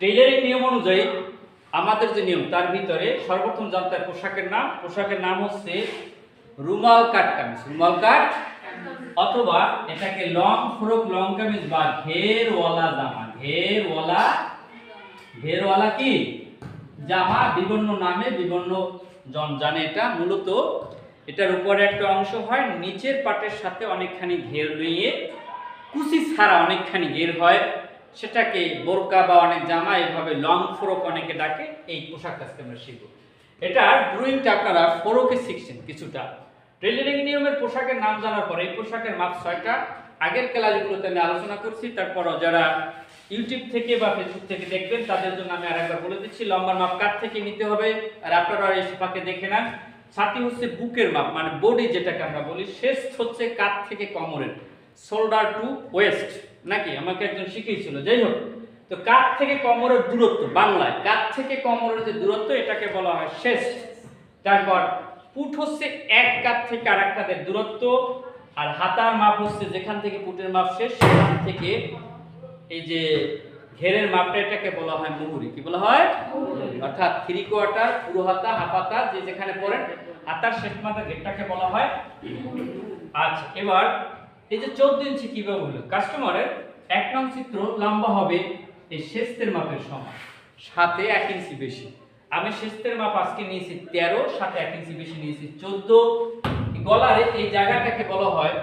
Tailoring নিয়ম অনুযায়ী আমাদের যে নিয়ম, তার ভিতরে সর্বপ্রথম জানতে হয় পোশাকের নাম। পোশাকের নাম হচ্ছে রুমাল কাট কামিজ। রুমাল কাট অথবা এটাকে লং ফ্রক, লং কামিজ বা ঘেরওয়ালা জামা। ঘেরওয়ালা ঘেরওয়ালা কি? জামা বিভিন্ন নামে বিভিন্ন জন জানে এটা। মূলত এটার উপরে একটা অংশ হয়, নিচের পাটের সাথে অনেকখানি ঘের নিয়ে কুচি ছাড়া অনেকখানি ঘের হয়। সেটাকে বোরকা বা অনেক জামা এভাবে লং ফ্রক অনেকে ডাকে, এই পোশাক আজকে আমরা শিখব। এটার ড্রয়িংটা আপনারা ফ্রকে শিখছেন কিছুটা। টেলারিং নিয়মের পোশাকের নাম জানার পরে এই পোশাকের মাপ ছয়টা। আগের ক্লাসগুলোতে আমি আলোচনা করছি, তারপরও যারা ইউটিউব থেকে বা ফেসবুক থেকে দেখবেন, তাদের জন্য আমি আরেকবার বলে দিচ্ছি লম্বার মাপ কাঠ থেকে নিতে হবে, আর আপনারা এই পাকে দেখে নেন। ছাতি হচ্ছে বুকের মাপ মানে বডি যেটাকে আমরা বলি, শেষ হচ্ছে কাঠ থেকে কমরের শোল্ডার টু ওয়েস্ট নাকি? আমাকে একজন শিখিয়েছিল। যাই হোক তো কাঠ থেকে কমরের দূরত্ব? বাংলায়। কাঠ থেকে কমরের যে দূরত্ব এটাকে বলা হয় শেষ তারপর পুট হচ্ছে এক কাঠ থেকে আর এক কাঠের দূরত্ব আর হাতার মাপ হচ্ছে যেখান থেকে পুটের মাপ শেষ সেখান থেকে এই যে ঘেরের মাপটা এটাকে বলা হয় মুহুরি। কি বলা হয়? অর্থাৎ থ্রি কোয়ার্টার পুরো হাতা হাফ হাতা যে যেখানে পড়েন হাতার শেষ মাথা ঘেরটাকে বলা হয় আচ্ছা এবার এই যে চোদ্দ ইঞ্চি কীভাবে হলো কাস্টমারের এক নং চিত্র লম্বা হবে এই শেষের মাপের সমান। সাথে এক ইঞ্চি বেশি। আমি শেস্তের মাপ আজকে নিয়েছি তেরো, সাথে এক ইঞ্চি বেশি নিয়েছি চোদ্দ। গলার এই জায়গাটাকে বলা হয়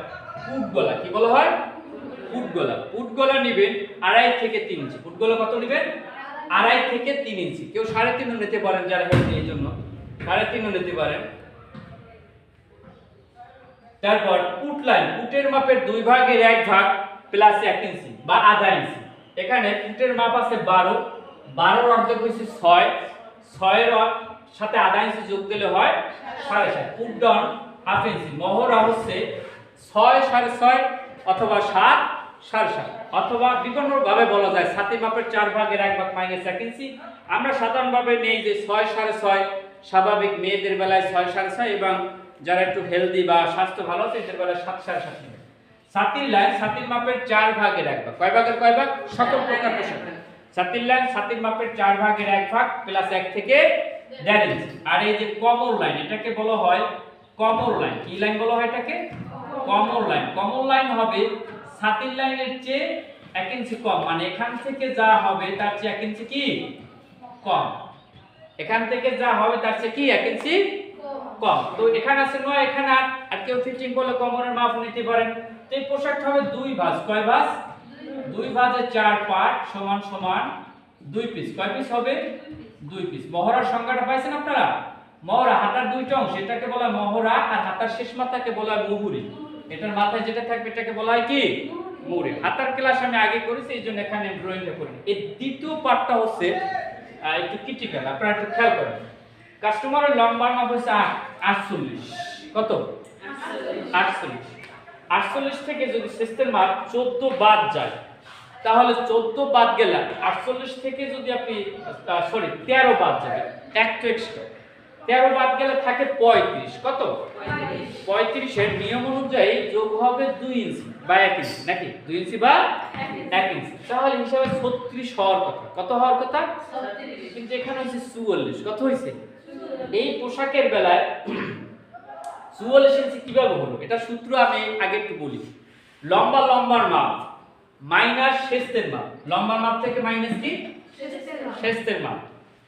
পুট গলা। কি বলা হয়? পুট গলা। পুট গলা নেবেন আড়াই থেকে তিন ইঞ্চি। পুট গলা কত নেবেন? আড়াই থেকে তিন ইঞ্চি। কেউ সাড়ে তিনও নিতে পারেন যারা হেলদি এই জন্য। সাড়ে তিনও নিতে পারেন। তারপর পুট লাইন পুটের মাপের দুই ভাগের এক ভাগ প্লাস এক ইঞ্চি বা আধা ইঞ্চি এখানে পুটের মাপ আছে বারো। বারোর অর্ধেক হচ্ছে ছয়। ছয়ের সাথে আধা ইঞ্চি যোগ দিলে হয় সাড়ে সাত। পুট ডাউন হাফ ইঞ্চি মহড়া হচ্ছে ছয় সাড়ে ছয় অথবা সাত সাড়ে সাত। অথবা বিভিন্নভাবে বলা যায় সাতি মাপের চার ভাগের এক ভাগ মাইনাস এক ইঞ্চি আমরা সাধারণভাবে নেই যে ছয় সাড়ে ছয়, স্বাভাবিক মেয়েদের বেলায় ছয় সাড়ে ছয় এবং যারা একটু হেলদি বা স্বাস্থ্য ভালো আছে, এদের সাত সাড়ে সাত নেবে সাতির লাইন সাতির মাপের চার ভাগের এক ভাগ। কয় ভাগের কয় ভাগ? সকল প্রকার পোশাক। সাতির লাইন সাতির মাপের চার ভাগের এক ভাগ প্লাস এক থেকে দেড় ইঞ্চি। আর এই যে কমর লাইন এটাকে বলা হয় কমর লাইন কি লাইন বলা হয় এটাকে? কমর লাইন কমর লাইন হবে সাতির লাইনের চেয়ে এক ইঞ্চি কম। মানে এখান থেকে যা হবে, তার চেয়ে এক ইঞ্চি কি? কম। এখান থেকে যা হবে, তার চেয়ে কি? এক ইঞ্চি কম। তো এখানে আছে নয়, এখানে আট, আর কেউ ফিটিং করলে কমরের মাপ নিতে পারেন। তো এই পোশাকটা হবে দুই ভাঁজ। কয় ভাঁজ? দুই ভাঁজে চার পার্ট সমান সমান দুই পিস কয় পিস হবে? দুই পিস মহড়ার সংখ্যাটা পাইছেন আপনারা? মহড়া, হাতার দুইটা অংশ। এটাকে বলা মহড়া আর হাতার শেষ মাথাকে বলা হয় মুহুরি। এটার মাথায় যেটা থাকবে, এটাকে বলা হয় কি? মুহুরি। হাতার ক্লাস আমি আগে করেছি, এই জন্য এখানে ড্রয়িংটা করি এই দ্বিতীয় পার্টটা হচ্ছে একটু ক্রিটিক্যাল আপনারা একটু খেয়াল করেন। কাস্টমারের লম্বার মাপ হচ্ছে আট- আটচল্লিশ। কত? আটচল্লিশ। আটচল্লিশ। থেকে যদি সিস্টেম মাপ চোদ্দ বাদ যায় তাহলে চোদ্দ বাদ গেলে আটচল্লিশ থেকে যদি আপনি সরি তেরো বাদ যাবে একটা এক্সট্রা তেরো বাদ গেলে থাকে পঁয়ত্রিশ। কত? পঁয়ত্রিশের নিয়ম অনুযায়ী যোগ হবে দুই ইঞ্চি বা এক ইঞ্চি নাকি? দুই ইঞ্চি বা এক ইঞ্চি। তাহলে হিসাবে ছত্রিশ হওয়ার কথা। কত হওয়ার কথা? কিন্তু এখানে হচ্ছে চুয়াল্লিশ। কত হয়েছে এই পোশাকের বেলায় চুয়াল্লিশ ইঞ্চি কীভাবে হলো? এটা সূত্র আমি আগে একটু বলি। লম্বা লম্বার মাপ। মাইনাস শেষের মাপ। লম্বার মাপ থেকে মাইনাস কি? শেষের মাপ।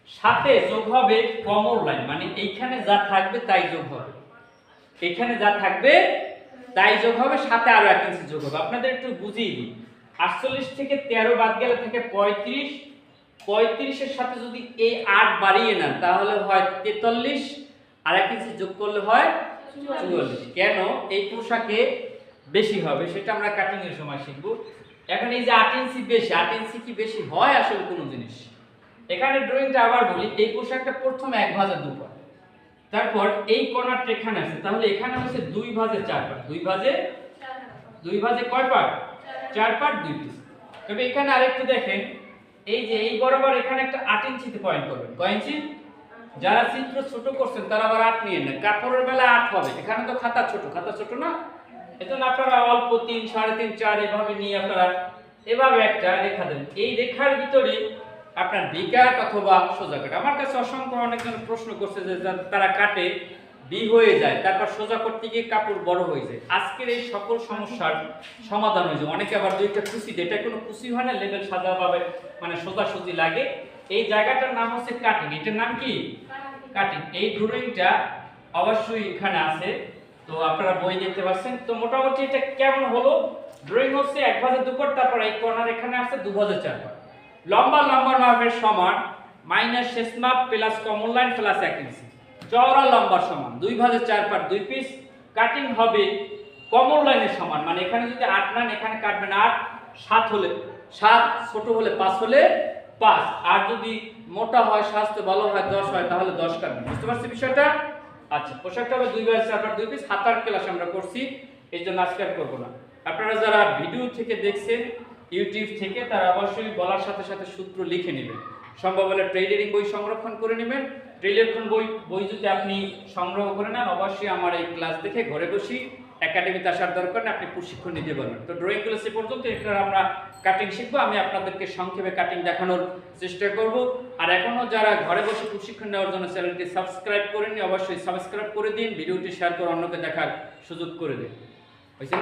সাথে যোগ হবে কমর লাইন মানে এইখানে যা থাকবে তাই যোগ হবে। এখানে যা থাকবে তাই যোগ হবে সাথে আরও এক ইঞ্চি যোগ হবে। আপনাদের একটু বুঝিয়ে দিই। আটচল্লিশ থেকে তেরো বাদ গেলে থেকে পঁয়ত্রিশ পঁয়ত্রিশের সাথে যদি এই আট বাড়িয়ে নেন তাহলে হয় তেতাল্লিশ আর এক ইঞ্চি যোগ করলে হয় চুয়াল্লিশ। কেন? এই পোশাকে বেশি হবে সেটা আমরা কাটিং এর সময় শিখব। এখন এই যে আট ইঞ্চি বেশি আট ইঞ্চি কি বেশি হয় আসলে কোনো জিনিস? এখানে ড্রয়িংটা আবার বলি এই পোশাকটা প্রথমে এক ভাজা দু তারপর এই কর্নারটা এখানে আছে তাহলে এখানে হচ্ছে দুই ভাজে চার পাট। দুই ভাজে? দুই ভাজে কয় পাট? চার পাট দুই পিস তবে এখানে আরেকটু দেখেন এই যে এই বরাবর এখানে একটা আট ইঞ্চিতে পয়েন্ট করবেন। কয় ইঞ্চি? যারা চিত্র ছোট করছেন, তারা আবার আট নিয়ে নেন কাপড়ের বেলা আট হবে। এখানে তো খাতা ছোট। খাতা ছোট না? এজন্য আপনারা অল্প তিন, সাড়ে তিন, চার এভাবে নিয়ে আপনারা এভাবে একটা রেখা দেন। এই রেখার ভিতরে আপনার বিকাট অথবা সোজা কাট। আমার কাছে অসংখ্য অনেকজন প্রশ্ন করছে যে তারা কাটে। বি হয়ে যায়, তারপর সোজা করতে গিয়ে কাপড় বড় হয়ে যায়। আজকের এই সকল সমস্যার সমাধান হয়েছে অনেকে আবার দুইটা খুশি এটা কোনো খুশি হয় না লেভেল সাজাভাবে মানে সোজা সুজি লাগে। এই জায়গাটার নাম হচ্ছে কাটিং এটার নাম কি? কাটিং এই ড্রয়িংটা অবশ্যই এখানে আছে। তো আপনারা বই দেখতে পাচ্ছেন। তো মোটামুটি এটা কেমন হলো? ড্রয়িং হচ্ছে এক ভাজে দুপট তারপর এই কর্নার এখানে আছে দু ভাজে চার পাট। লম্বা লম্বা মাপের সমান মাইনাস শেষ মাপ প্লাস কমন লাইন প্লাস এক ইঞ্চি চওড়া লম্বা সমান। দুই ভাজে চার পাট দুই পিস কাটিং হবে কমন লাইনের সমান। মানে এখানে যদি আট নেন, এখানে কাটবেন আট। সাত হলে সাত, ছোট হলে পাঁচ হলে পাঁচ। আর যদি মোটা হয় স্বাস্থ্য ভালো হয়, দশ হয়, তাহলে দশ কাটবেন। বুঝতে পারছি বিষয়টা? আচ্ছা পোশাকটা হবে দুই বাই চার দুই পিস হাতার ক্লাস আমরা করছি, এই জন্য আজকে আর করব না। আপনারা যারা ভিডিও থেকে দেখছেন ইউটিউব থেকে, তারা অবশ্যই বলার সাথে সাথে সূত্র লিখে নেবেন। সম্ভব হলে ট্রেডারিং বই সংরক্ষণ করে নেবেন। ট্রেডারিং বই বই যদি আপনি সংগ্রহ করে নেন, অবশ্যই আমার এই ক্লাস দেখে ঘরে বসি একাডেমিতে আসার দরকার নেই, আপনি প্রশিক্ষণ নিতে পারবেন। তো ড্রয়িং ক্লাস এ পর্যন্ত এটা আমরা কাটিং শিখব, আমি আপনাদেরকে সংক্ষেপে কাটিং দেখানোর চেষ্টা করব। আর এখনও যারা ঘরে বসে প্রশিক্ষণ নেওয়ার জন্য চ্যানেলটি সাবস্ক্রাইব করেননি, অবশ্যই সাবস্ক্রাইব করে দিন, ভিডিওটি শেয়ার করে অন্যকে দেখার সুযোগ করে দিন। হয়েছে